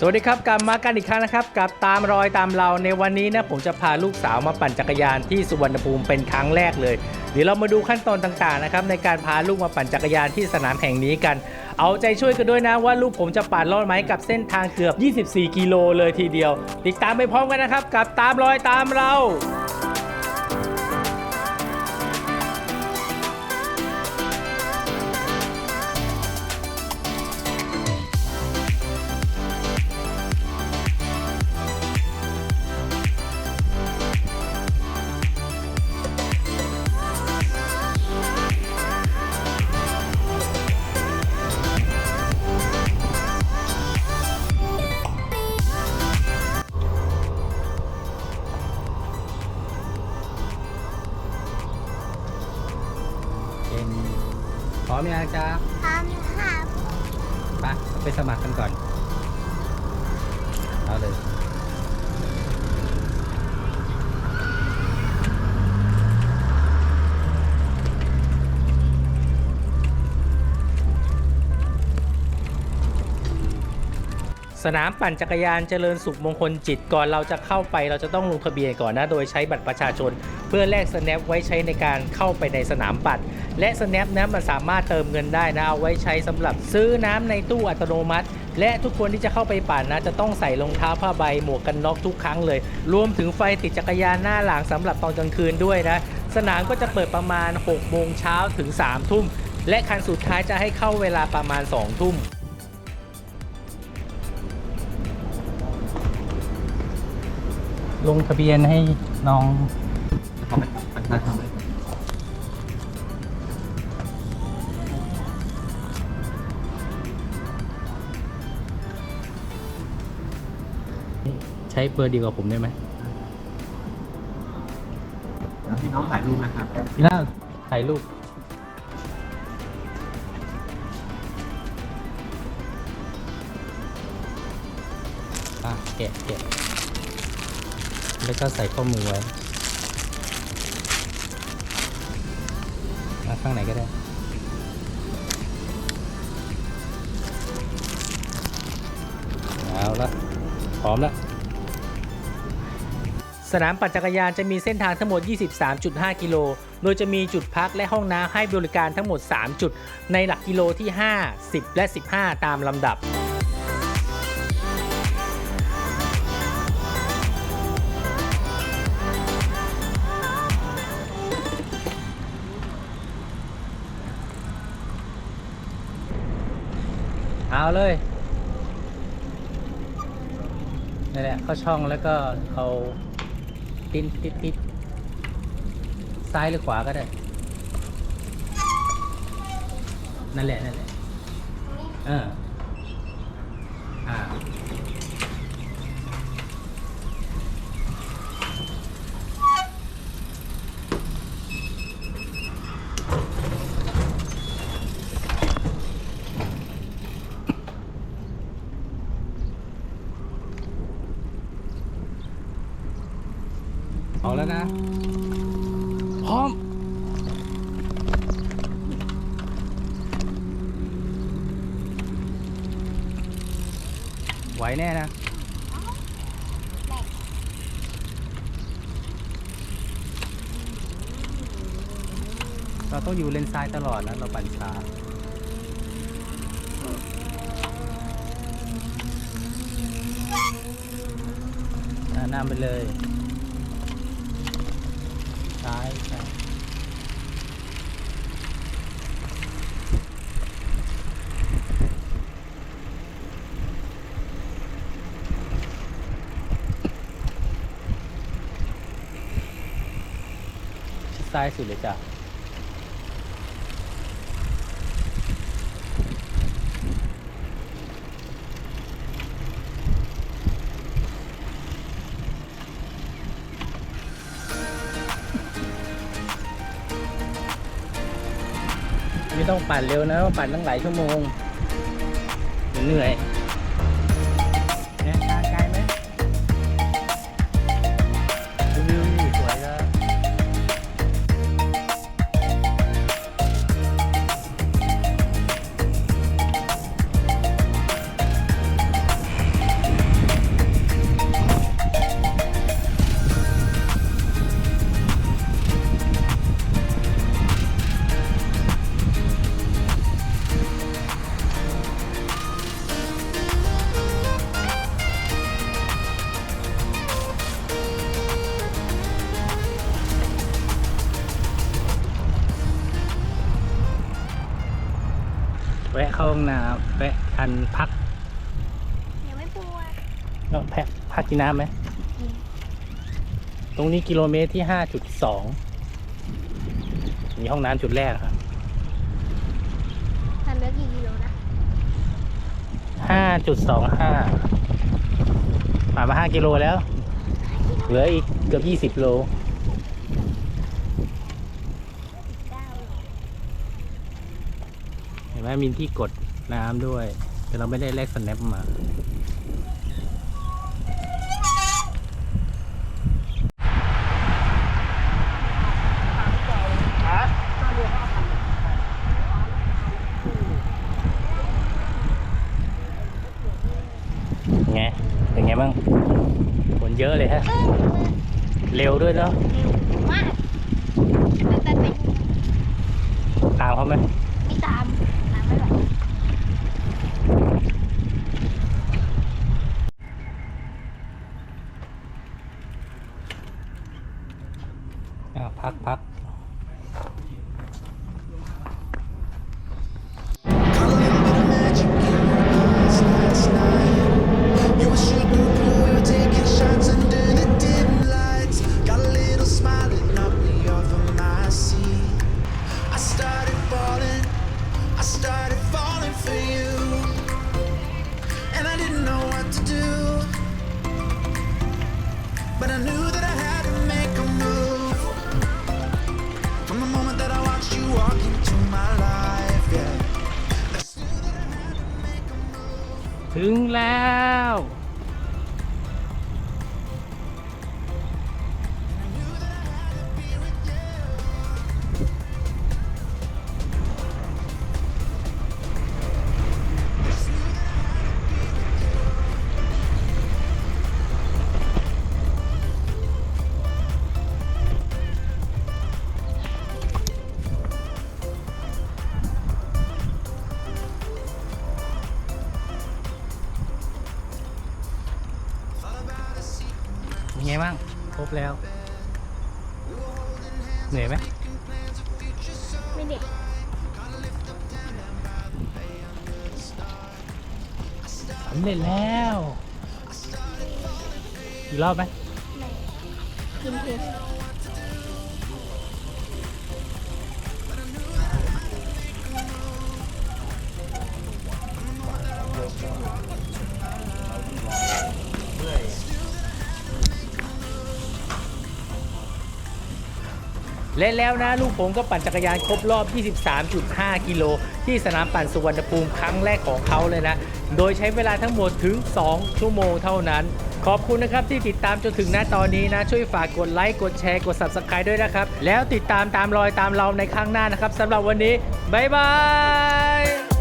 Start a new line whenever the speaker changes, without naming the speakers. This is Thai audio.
สวัสดีครับกลับมากันอีกครั้งนะครับกับตามรอยตามเราในวันนี้นะผมจะพาลูกสาวมาปั่นจักรยานที่สุวรรณภูมิเป็นครั้งแรกเลย เดี๋ยวเรามาดูขั้นตอนต่างๆนะครับในการพาลูกมาปั่นจักรยานที่สนามแห่งนี้กัน เอาใจช่วยกันด้วยนะว่าลูกผมจะปั่นรอดไหมกับเส้นทางเกือบ 24 กิโลเลยทีเดียว ติดตามไปพร้อมกันนะครับกับตามรอยตามเรา ยังจ๊ะ
พร้อมค่ะ
ไปไปสมัครกันก่อน เอาเลย สนามปั่นจักรยานเจริญสุขมงคลจิตก่อนเราจะเข้าไปเราจะต้องลงทะเบียนก่อนนะ โดยใช้บัตรประชาชน เพื่อแลกสแนปไว้ใช้ในการเข้าไปในสนามปั่นและสแนปนะมันสามารถเติมเงินได้นะเอาไว้ใช้สำหรับซื้อน้ำในตู้อัตโนมัติ และทุกคนที่จะเข้าไปปั่นนะ จะต้องใส่รองเท้าผ้าใบหมวกกันน็อกทุกครั้งเลย รวมถึงไฟติดจักรยานหน้าหลังสำหรับตอนกลางคืนด้วยนะสนามก็จะเปิดประมาณ6โมงเช้าถึง3ทุ่มและคันสุดท้ายจะให้เข้าเวลาประมาณ2ทุ่ม ลงทะเบียนให้น้องใช้เบอร์ดีกว่าผมได้ไหม
แล้วพี่น้องถ่ายรูปนะครับ
พี่น่าถ่ายรูปอะแกะแกะ แล้วก็ใส่ข้อมือไว้มาข้างไหนก็ได้เอาละพร้อมแล้วสนามปั่นจักรยานจะมีเส้นทางทั้งหมด 23.5 กิโล โดยจะมีจุดพักและห้องน้ำให้บริการทั้งหมด 3 จุด ในหลักกิโลที่ 5 10 และ 15 ตามลำดับ เอาเลยนี่แหละเข้าช่องแล้วก็เอาติดติดติดซ้ายหรือขวาก็ได้ นั่นแหละ นั่นแหละ เออ อ่า เอาแล้วนะ พร้อม ไหวแน่นะเราต้องอยู่เลนซ้ายตลอดนะเราปั่นช้าอ่าน้ำไปเลย ซ้ายซ้ายชิด ซ้ายสุดเลยจ้ะไม่ต้องปั่นเร็วนะ ปั่นตั้งหลายชั่วโมงเดี๋ยวเหนื่อย งน้ำแวะทันพัก
ยังไม่ปวด
แล้วแพะพักกินน้ำไหม ตรงนี้กิโลเมตรที่ห้าจุดสองมีห้องน้ำจุดแรกครับ
ทันเหลือกี่กิโลนะ
ห้าจุดสองห้าผ่านมาห้ากิโลแล้ว เหลืออีกเกือบยี่สิบโล
เก้าโล
เห็นไหมมีที่กด น้ำด้วย แต่เราไม่ได้แลกสแนปมา ไง เป็นไงบ้างคนเยอะเลยฮะ
เออ
เร็วด้วยเนาะ
เร็วมากแต่เป็น
ตามเขาไหม
ไม่ตามตามไม่ไหว
อ่า พักพัก ถึงแล้ว บ้างครบแล้ว เหนื่อยไหม
ไม่เด็ก
สำเร็จแล้วอีกรอบไหม
ไม่กินเทส
และแล้วนะลูกผมก็ปั่นจักรยานครบรอบ 23.5 กิโล ที่สนามปั่นสุวรรณภูมิครั้งแรกของเขาเลยนะ โดยใช้เวลาทั้งหมดถึง 2 ชั่วโมงเท่านั้น ขอบคุณนะครับที่ติดตามจนถึงหน้าตอนนี้นะ ช่วยฝากกดไลค์กดแชร์กด Subscribe ด้วยนะครับ แล้วติดตามตามรอยตามเราในครั้งหน้านะครับสำหรับวันนี้บ๊ายบาย